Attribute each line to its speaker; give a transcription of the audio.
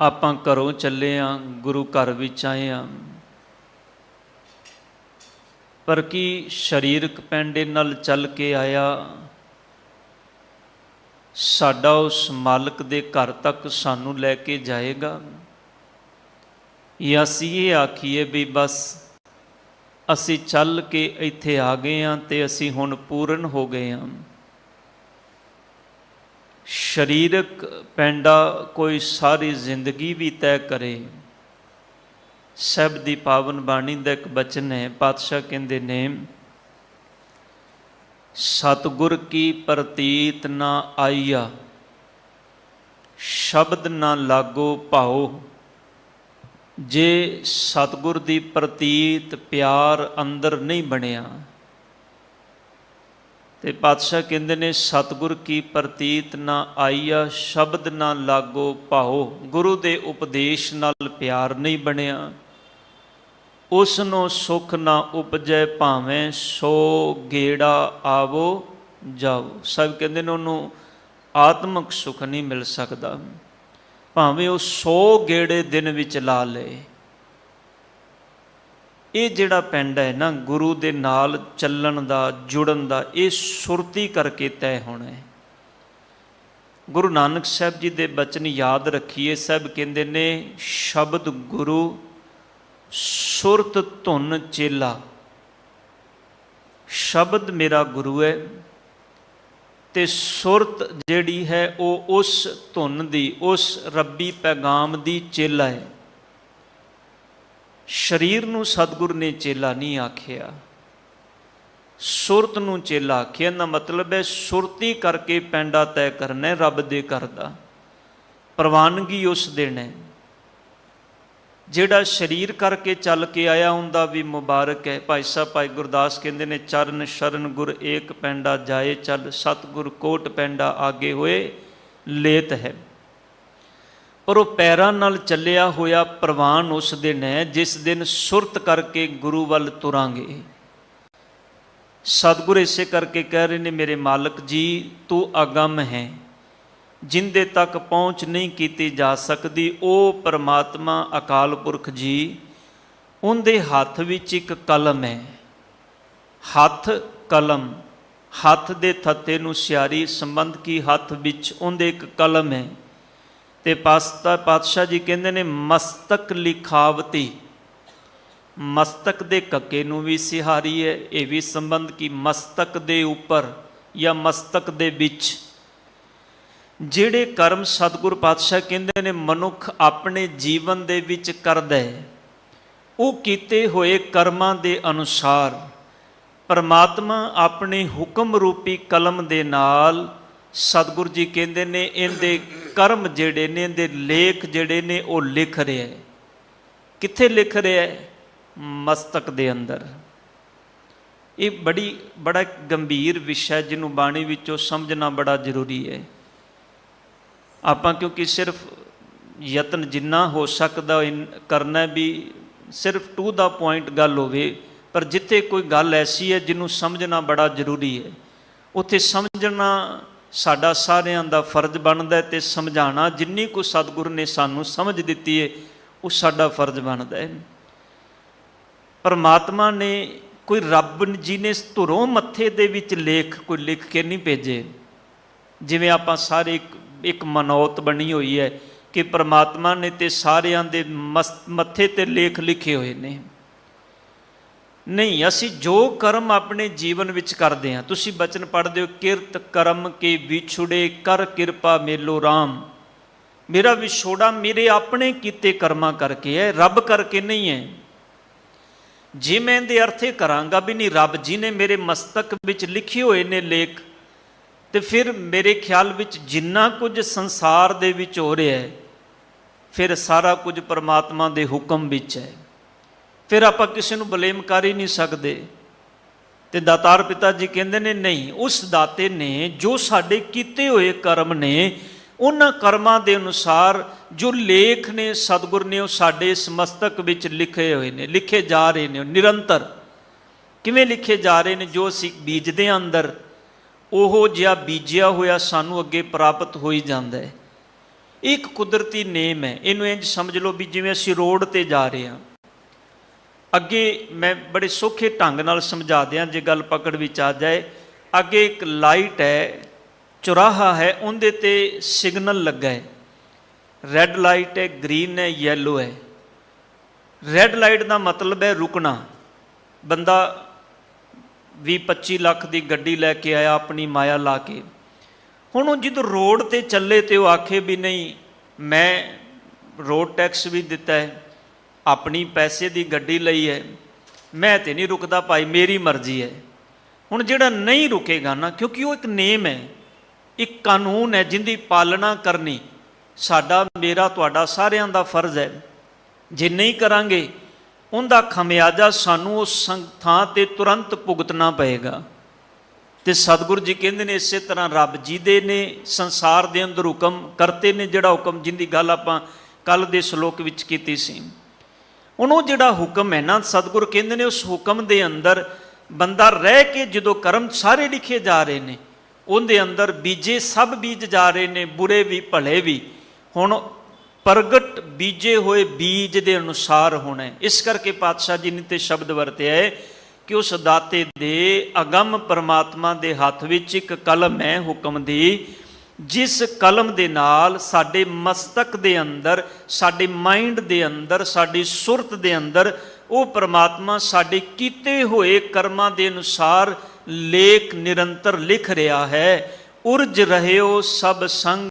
Speaker 1: ਆਪਾਂ ਘਰੋਂ ਚੱਲੇ ਆਂ, ਗੁਰੂ ਘਰ ਵਿੱਚ ਆਏ ਆਂ। ਪਰ ਕੀ ਸਰੀਰਕ ਪੈਂਡੇ ਨਾਲ ਚੱਲ ਕੇ ਆਇਆ? ਸਾਡਾ ਉਸ ਮਾਲਕ ਦੇ ਘਰ ਤੱਕ ਸਾਨੂੰ ਲੈ ਕੇ ਜਾਏਗਾ? ਜਾਂ ਅਸੀਂ ਇਹ ਆਖੀਏ ਵੀ ਬਸ ਅਸੀਂ ਚੱਲ ਕੇ ਇੱਥੇ ਆ ਗਏ ਆਂ ਤੇ ਅਸੀਂ ਹੁਣ ਪੂਰਨ ਹੋ ਗਏ ਆਂ। ਸਰੀਰਕ ਪੈਂਡਾ ਕੋਈ ਸਾਰੀ ਜ਼ਿੰਦਗੀ ਵੀ ਤੈਅ ਕਰੇ। ਸਭ ਦੀ ਪਾਵਨ ਬਾਣੀ ਦਾ ਇੱਕ ਬਚਨ ਹੈ, ਪਾਤਸ਼ਾਹ ਕਹਿੰਦੇ ਨੇ, ਸਤਗੁਰ ਕੀ ਪ੍ਰਤੀਤ ਨਾ ਆਈਆ, ਸ਼ਬਦ ਨਾ ਲਾਗੋ ਭਾਉ ਜੇ ਸਤਗੁਰ ਦੀ ਪ੍ਰਤੀਤ ਪਿਆਰ ਅੰਦਰ ਨਹੀਂ ਬਣਿਆ ਤੇ ਪਾਤਸ਼ਾਹ ਕਹਿੰਦੇ ਨੇ, ਸਤਗੁਰ ਕੀ ਪ੍ਰਤੀਤ ਨਾ ਆਈਆ, ਸ਼ਬਦ ਨਾ ਲਾਗੋ ਭਾਉ ਗੁਰੂ ਦੇ ਉਪਦੇਸ਼ ਨਾਲ ਪਿਆਰ ਨਹੀਂ ਬਣਿਆ। ਉਸ ਨੂੰ ਸੁਖ ਨਾ ਉਪਜੈ ਭਾਵੇਂ ਸੋ ਗੇੜਾ ਆਵੋ ਜਾਓ ਸਭ ਕਹਿੰਦੇ ਨੇ, ਉਹਨੂੰ ਆਤਮਿਕ ਸੁਖ ਨਹੀਂ ਮਿਲ ਸਕਦਾ। ਭਾਵੇਂ ਉਹ 100 ਗੇੜੇ ਦਿਨ ਵਿੱਚ ਲਾ ਲਏ ਇਹ ਜਿਹੜਾ ਪਿੰਡ ਹੈ ਨਾ, ਗੁਰੂ ਦੇ ਨਾਲ ਚੱਲਣ ਦਾ, ਜੁੜਨ ਦਾ, ਇਹ ਸੁਰਤੀ ਕਰਕੇ ਤੈਅ ਹੋਣਾ ਹੈ। ਗੁਰੂ ਨਾਨਕ ਸਾਹਿਬ ਜੀ ਦੇ ਬਚਨ ਯਾਦ ਰੱਖੀਏ। ਸਭ ਕਹਿੰਦੇ ਨੇ, ਸ਼ਬਦ ਗੁਰੂ, ਸੁਰਤ ਧੁਨ ਚੇਲਾ। ਸ਼ਬਦ ਮੇਰਾ ਗੁਰੂ ਹੈ ਤੇ ਸੁਰਤ ਜਿਹੜੀ ਹੈ, ਉਹ ਉਸ ਧੁਨ ਦੀ, ਉਸ ਰੱਬੀ ਪੈਗਾਮ ਦੀ ਚੇਲਾ ਹੈ। ਸਰੀਰ ਨੂੰ ਸਤਿਗੁਰ ਨੇ ਚੇਲਾ ਨਹੀਂ ਆਖਿਆ। ਸੁਰਤ ਨੂੰ ਚੇਲਾ ਆਖਿਆ। ਦਾ ਮਤਲਬ ਹੈ ਸੁਰਤੀ ਕਰਕੇ ਪੈਂਡਾ ਤੈਅ ਕਰਨਾ ਰੱਬ ਦੇ ਘਰ ਦਾ। ਪ੍ਰਵਾਨਗੀ ਉਸ ਦੇਣਾ ਹੈ। ਜਿਹੜਾ ਸਰੀਰ ਕਰਕੇ ਚੱਲ ਕੇ ਆਇਆ ਹੁੰਦਾ ਵੀ ਮੁਬਾਰਕ ਹੈ। ਭਾਈ ਸਾਹਿਬ, ਭਾਈ ਗੁਰਦਾਸ ਕਹਿੰਦੇ ਨੇ, ਚਰਨ ਸ਼ਰਨ ਗੁਰ ਏਕ ਪੈਂਡਾ ਜਾਏ ਚੱਲ, ਸਤਗੁਰ ਕੋਟ ਪੈਂਡਾ ਆਗੇ ਹੋਏ, ਲੇਤ ਹੈ। ਪਰ ਉਹ ਪੈਰਾਂ ਨਾਲ ਚੱਲਿਆ ਹੋਇਆ ਪ੍ਰਵਾਨ ਉਸ ਦਿਨ ਹੈ, ਜਿਸ ਦਿਨ ਸੁਰਤ ਕਰਕੇ ਗੁਰੂ ਵੱਲ ਤੁਰਾਂਗੇ। ਸਤਿਗੁਰ ਇਸੇ ਕਰਕੇ ਕਹਿ ਰਹੇ ਨੇ, ਮੇਰੇ ਮਾਲਕ ਜੀ, ਤੂੰ ਅਗੰਮ ਹੈ। ਜਿੰਦੇ ਤੱਕ ਪਹੁੰਚ ਨਹੀਂ ਕੀਤੀ ਜਾ ਸਕਦੀ, ਉਹ ਪਰਮਾਤਮਾ ਅਕਾਲ ਪੁਰਖ ਜੀ, ਉਹਦੇ ਹੱਥ ਵਿੱਚ ਇੱਕ ਕਲਮ ਹੈ। ਹੱਥ ਕਲਮ, ਹੱਥ ਦੇ ਥੱਤੇ ਨੂੰ ਸਿਆਰੀ ਸੰਬੰਧ ਕੀ ਹੱਥ ਵਿੱਚ ਉਹਦੇ ਇੱਕ ਕਲਮ ਹੈ। ਤੇ ਪਾਸਤਾ ਪਾਤਸ਼ਾਹ ਜੀ ਕਹਿੰਦੇ ਨੇ, ਮਸਤਕ ਲਿਖਾਵਤੀ। ਮਸਤਕ ਦੇ ਕੱਕੇ ਨੂੰ ਵੀ ਸਿਹਾਰੀ ਹੈ, ਇਹ ਵੀ ਸੰਬੰਧ ਕੀ ਮਸਤਕ ਦੇ ਉੱਪਰ ਜਾਂ ਮਸਤਕ ਦੇ ਵਿੱਚ। ਜਿਹੜੇ ਕਰਮ ਸਤਿਗੁਰ ਪਾਤਸ਼ਾਹ ਕਹਿੰਦੇ ਨੇ, ਮਨੁੱਖ ਆਪਣੇ ਜੀਵਨ ਦੇ ਵਿੱਚ ਕਰਦਾ ਹੈ, ਉਹ ਕੀਤੇ ਹੋਏ ਕਰਮਾਂ ਦੇ ਅਨੁਸਾਰ ਪਰਮਾਤਮਾ ਆਪਣੇ ਹੁਕਮ ਰੂਪੀ ਕਲਮ ਦੇ ਨਾਲ ਸਤਿਗੁਰ ਜੀ ਕਹਿੰਦੇ ਨੇ, ਇਹਦੇ ਕਰਮ ਜਿਹੜੇ ਨੇ, ਦੇ ਲੇਖ ਜਿਹੜੇ ਨੇ, ਉਹ ਲਿਖ ਰਿਹਾ ਹੈ ਕਿੱਥੇ ਲਿਖ ਰਿਹਾ ਹੈ ਮਸਤਕ ਦੇ ਅੰਦਰ। ਇਹ ਬੜੀ, ਬੜਾ ਗੰਭੀਰ ਵਿਸ਼ਾ ਜਿਹਨੂੰ ਬਾਣੀ ਵਿੱਚੋਂ ਸਮਝਣਾ ਬੜਾ ਜ਼ਰੂਰੀ ਹੈ। ਆਪਾਂ ਕਿਉਂਕਿ ਸਿਰਫ ਯਤਨ ਜਿੰਨਾ ਹੋ ਸਕਦਾ ਕਰਨਾ ਵੀ ਸਿਰਫ ਟੂ ਦਾ ਪੁਆਇੰਟ ਗੱਲ ਹੋਵੇ, ਪਰ ਜਿੱਥੇ ਕੋਈ ਗੱਲ ਐਸੀ ਹੈ ਜਿਹਨੂੰ ਸਮਝਣਾ ਬੜਾ ਜ਼ਰੂਰੀ ਹੈ। ਉੱਥੇ ਸਮਝਣਾ ਸਾਡਾ ਸਾਰਿਆਂ ਦਾ ਫਰਜ਼ ਬਣਦਾ ਤੇ ਸਮਝਾਣਾ ਜਿੰਨੀ ਕੋ ਸਤਿਗੁਰ ਨੇ ਸਾਨੂੰ ਸਮਝ ਦਿੱਤੀ ਹੈ ਉਹ ਸਾਡਾ ਫਰਜ਼ ਬਣਦਾ ਹੈ। ਪਰਮਾਤਮਾ ਨੇ ਕੋਈ ਰੱਬ ਜੀ ਨੇ ਧੁਰੋਂ ਮੱਥੇ ਦੇ ਵਿੱਚ ਲੇਖ ਕੋਈ ਲਿਖ ਕੇ ਨਹੀਂ ਭੇਜੇ। ਜਿਵੇਂ ਆਪਾਂ ਸਾਰੇ ਇੱਕ ਇੱਕ ਮਨੌਤ ਬਣੀ ਹੋਈ ਹੈ ਕਿ ਪਰਮਾਤਮਾ ਨੇ ਤੇ ਸਾਰਿਆਂ ਦੇ ਮੱਥੇ ਤੇ ਲੇਖ ਲਿਖੇ ਹੋਏ ਨੇ। ਨਹੀਂ, ਅਸੀਂ ਜੋ ਕਰਮ ਆਪਣੇ ਜੀਵਨ ਵਿੱਚ ਕਰਦੇ ਹਾਂ, ਤੁਸੀਂ ਬਚਨ ਪੜ੍ਹਦੇ ਹੋ, ਕਿਰਤ ਕਰਮ ਕੇ ਵਿਛੁੜੇ ਕਰ ਕਿਰਪਾ ਮੇਲੋ RAM ਮੇਰਾ ਵਿਛੋੜਾ ਮੇਰੇ ਆਪਣੇ ਕੀਤੇ ਕਰਮਾਂ ਕਰਕੇ ਹੈ, ਰੱਬ ਕਰਕੇ ਨਹੀਂ ਹੈ। ਜੇ ਮੈਂ ਇਹਦੇ ਅਰਥੇ ਕਰਾਂਗਾ ਵੀ ਨਹੀਂ, ਰੱਬ ਜੀ ਨੇ ਮੇਰੇ ਮਸਤਕ ਵਿੱਚ ਲਿਖੇ ਹੋਏ ਨੇ ਲੇਖ, ਤੇ ਫਿਰ ਮੇਰੇ ਖਿਆਲ ਵਿੱਚ ਜਿੰਨਾ ਕੁਝ ਸੰਸਾਰ ਦੇ ਵਿੱਚ ਹੋ ਰਿਹਾ ਹੈ, ਫਿਰ ਸਾਰਾ ਕੁਝ ਪਰਮਾਤਮਾ ਦੇ ਹੁਕਮ ਵਿੱਚ ਹੈ। ਫਿਰ ਆਪਾਂ ਕਿਸੇ ਨੂੰ ਬਲੇਮ ਕਰ ਹੀ ਨਹੀਂ ਸਕਦੇ। ਤੇ ਦਾਤਾਰ ਪਿਤਾ ਜੀ ਕਹਿੰਦੇ ਨੇ, ਨਹੀਂ, ਉਸ ਦਾਤੇ ਨੇ ਜੋ ਸਾਡੇ ਕੀਤੇ ਹੋਏ ਕਰਮ ਨੇ, ਉਹਨਾਂ ਕਰਮਾਂ ਦੇ ਅਨੁਸਾਰ ਜੋ ਲੇਖ ਨੇ, ਸਤਿਗੁਰ ਨੇ, ਉਹ ਸਾਡੇ ਸਮਸਤਕ ਵਿੱਚ ਲਿਖੇ ਹੋਏ ਨੇ, ਲਿਖੇ ਜਾ ਰਹੇ ਨੇ ਨਿਰੰਤਰ। ਕਿਵੇਂ ਲਿਖੇ ਜਾ ਰਹੇ ਨੇ? ਜੋ ਅਸੀਂ ਬੀਜਦੇ ਆਂ ਅੰਦਰ, ਉਹ ਜਿਹਾ ਬੀਜਿਆ ਹੋਇਆ ਸਾਨੂੰ ਅੱਗੇ ਪ੍ਰਾਪਤ ਹੋਈ ਜਾਂਦਾ ਹੈ। ਇਹ ਇੱਕ ਕੁਦਰਤੀ ਨੇਮ ਹੈ। ਇਹਨੂੰ ਇੰਜ ਸਮਝ ਲਓ ਵੀ ਜਿਵੇਂ ਅਸੀਂ ਰੋਡ ਤੇ ਜਾ ਰਹੇ ਹਾਂ। ਅੱਗੇ ਮੈਂ ਬੜੇ ਸੌਖੇ ਢੰਗ ਨਾਲ ਸਮਝਾ ਦਿਆਂ, ਜੇ ਗੱਲ ਪਕੜ ਵਿੱਚ ਆ ਜਾਏ। ਅੱਗੇ ਇੱਕ ਲਾਈਟ ਹੈ, ਚੁਰਾਹਾ ਹੈ, ਉਹਦੇ ਤੇ ਸਿਗਨਲ ਲੱਗਾ ਹੈ। ਰੈੱਡ ਲਾਈਟ ਹੈ ਗ੍ਰੀਨ ਹੈ ਯੈਲੋ ਹੈ। ਰੈੱਡ ਲਾਈਟ ਦਾ ਮਤਲਬ ਹੈ ਰੁਕਣਾ। ਬੰਦਾ 20 25 ਲੱਖ ਦੀ ਗੱਡੀ ਲੈ ਕੇ ਆਇਆ, ਆਪਣੀ ਮਾਇਆ ਲਾ ਕੇ। ਹੁਣ ਉਹ ਜਦੋਂ ਰੋਡ ਤੇ ਚੱਲੇ ਤੇ ਉਹ ਆਖੇ ਵੀ ਨਹੀਂ, ਮੈਂ ਰੋਡ ਟੈਕਸ ਵੀ ਦਿੱਤਾ ਹੈ। ਆਪਣੀ ਪੈਸੇ ਦੀ ਗੱਡੀ ਲਈ ਹੈ। ਮੈਂ ਤੇ ਨਹੀਂ ਰੁਕਦਾ ਭਾਈ, ਮੇਰੀ ਮਰਜ਼ੀ ਹੈ। ਹੁਣ ਜਿਹੜਾ ਨਹੀਂ ਰੁਕੇਗਾ ਨਾ, ਕਿਉਂਕਿ ਉਹ ਇੱਕ ਨੇਮ ਹੈ, ਇੱਕ ਕਾਨੂੰਨ ਹੈ ਜਿੰਦੀ ਪਾਲਣਾ ਕਰਨੀ। ਸਾਡਾ, ਮੇਰਾ, ਤੁਹਾਡਾ ਸਾਰਿਆਂ ਦਾ ਫਰਜ਼ ਹੈ। ਜੇ ਨਹੀਂ ਕਰਾਂਗੇ, ਉਹਦਾ ਖਮਿਆਜਾ ਸਾਨੂੰ ਉਸ ਸੰਗ- ਥਾਂ ਤੇ ਤੁਰੰਤ ਭੁਗਤਣਾ ਪਏਗਾ। ਤੇ ਸਤਿਗੁਰੂ ਜੀ ਕਹਿੰਦੇ ਨੇ ਇਸੇ ਤਰ੍ਹਾਂ ਰੱਬ ਜੀ ਦੇ ਨੇ ਸੰਸਾਰ ਦੇ ਅੰਦਰ ਹੁਕਮ, ਕਰਤੇ ਨੇ ਜਿਹੜਾ ਹੁਕਮ, ਜਿੰਦੀ ਗੱਲ ਆਪਾਂ ਕੱਲ ਦੇ ਸ਼ਲੋਕ ਵਿੱਚ ਕੀਤੀ ਸੀ। ਹੁਣ ਉਹ ਜਿਹੜਾ ਹੁਕਮ ਹੈ ਨਾ, ਸਤਿਗੁਰ ਕਹਿੰਦੇ ਨੇ ਉਸ ਹੁਕਮ ਦੇ ਅੰਦਰ ਬੰਦਾ ਰਹਿ ਕੇ ਜਦੋਂ ਕਰਮ ਸਾਰੇ ਲਿਖੇ ਜਾ ਰਹੇ ਨੇ, ਉਹਦੇ ਅੰਦਰ ਬੀਜੇ ਸਭ ਬੀਜ ਜਾ ਰਹੇ ਨੇ, ਬੁਰੇ ਵੀ, ਭਲੇ ਵੀ। ਹੁਣ ਪ੍ਰਗਟ ਬੀਜੇ ਹੋਏ ਬੀਜ ਦੇ ਅਨੁਸਾਰ ਹੋਣਾ ਇਸ ਕਰਕੇ ਪਾਤਸ਼ਾਹ ਜੀ ਨੇ ਤੇ ਸ਼ਬਦ ਵਰਤਿਆ ਹੈ ਕਿ ਉਸ ਦਾਤੇ ਦੇ ਅਗੰਮ ਪਰਮਾਤਮਾ ਦੇ ਹੱਥ ਵਿੱਚ ਇੱਕ ਕਲਮ ਹੈ ਹੁਕਮ ਦੀ ਜਿਸ ਕਲਮ ਦੇ ਨਾਲ ਸਾਡੇ ਮਸਤਕ ਦੇ ਅੰਦਰ, ਸਾਡੇ ਮਾਈਂਡ ਦੇ ਅੰਦਰ, ਸਾਡੀ ਸੁਰਤ ਦੇ ਅੰਦਰ ਉਹ ਪਰਮਾਤਮਾ ਸਾਡੇ ਕੀਤੇ ਹੋਏ ਕਰਮਾਂ ਦੇ ਅਨੁਸਾਰ ਲੇਖ ਨਿਰੰਤਰ ਲਿਖ ਰਿਹਾ ਹੈ। ਉਰਜ ਰਹਿਓ ਸਭ ਸੰਗ